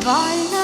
Vay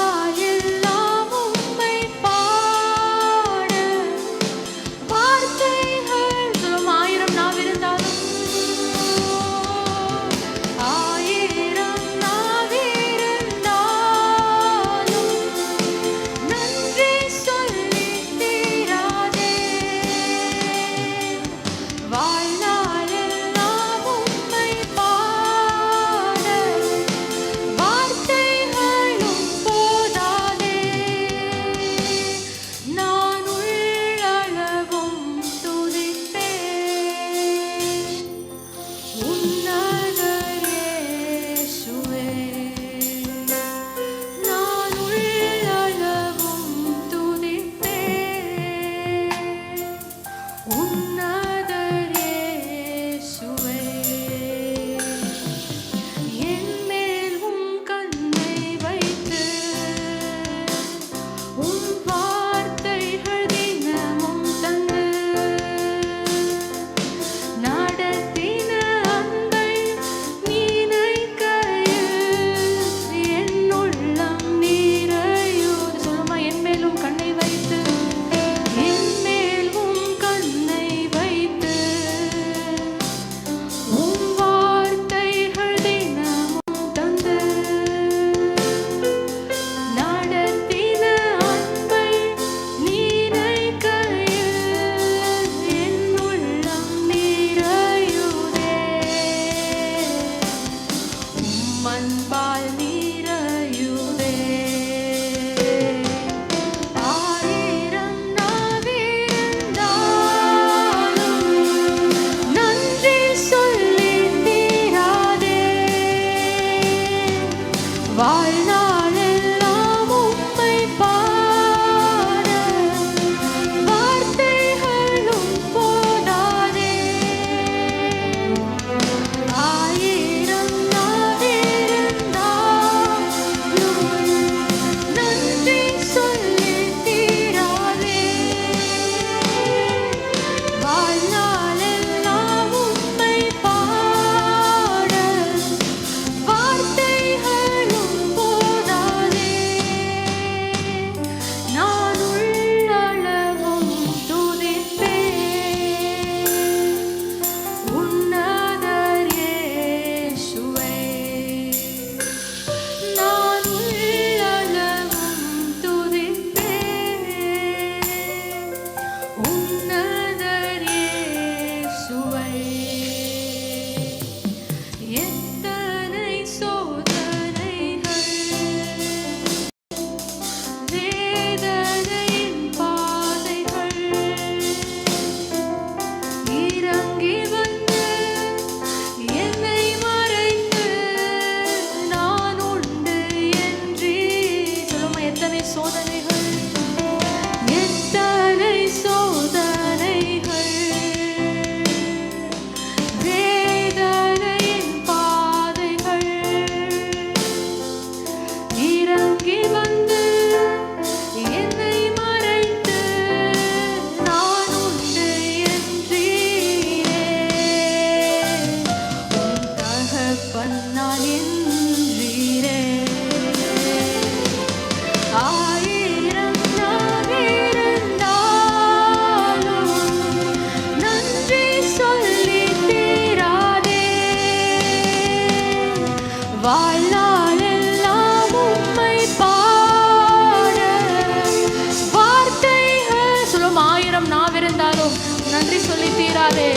இருந்தாலும் நன்றி சொல்லி தீராதே.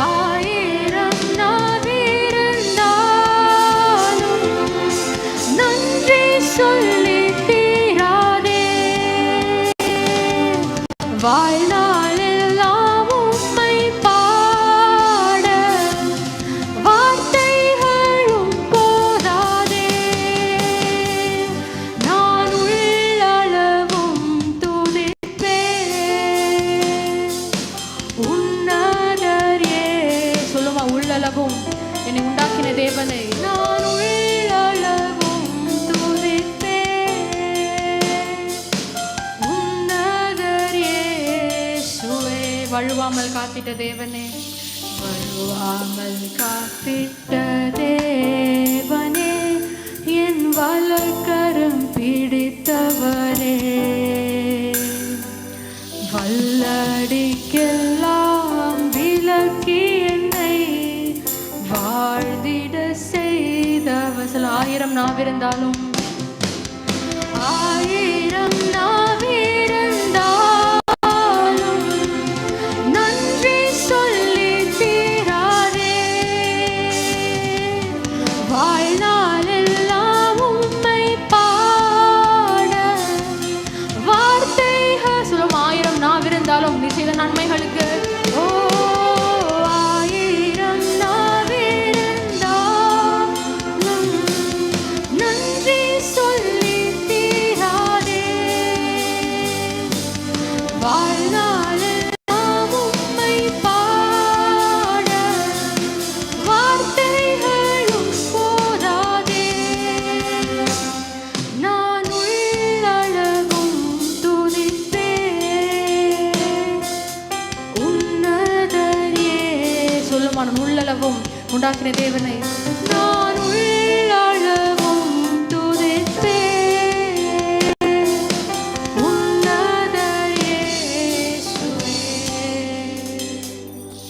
ஆயிரம் நாவிருந்தாலும் நன்றி சொல்லி தீராதே. வாழ்நாள் வழுவாமல் காத்திட்ட தேவனே. வழுவாமல் காத்திட்ட தேவனே என் வலக்கரம் பிடித்தவரே. வல்லடிக்கெல்லாம் விலக்கி என்னை வாழ்ந்திட செய்தவசல் ஆயிரம் நாவிருந்தாலும் ஆயிரம் நாவிருந்தாலும் நான் உள்ளளவும் உண்டாக்கின தேவனை. நான் உள்ள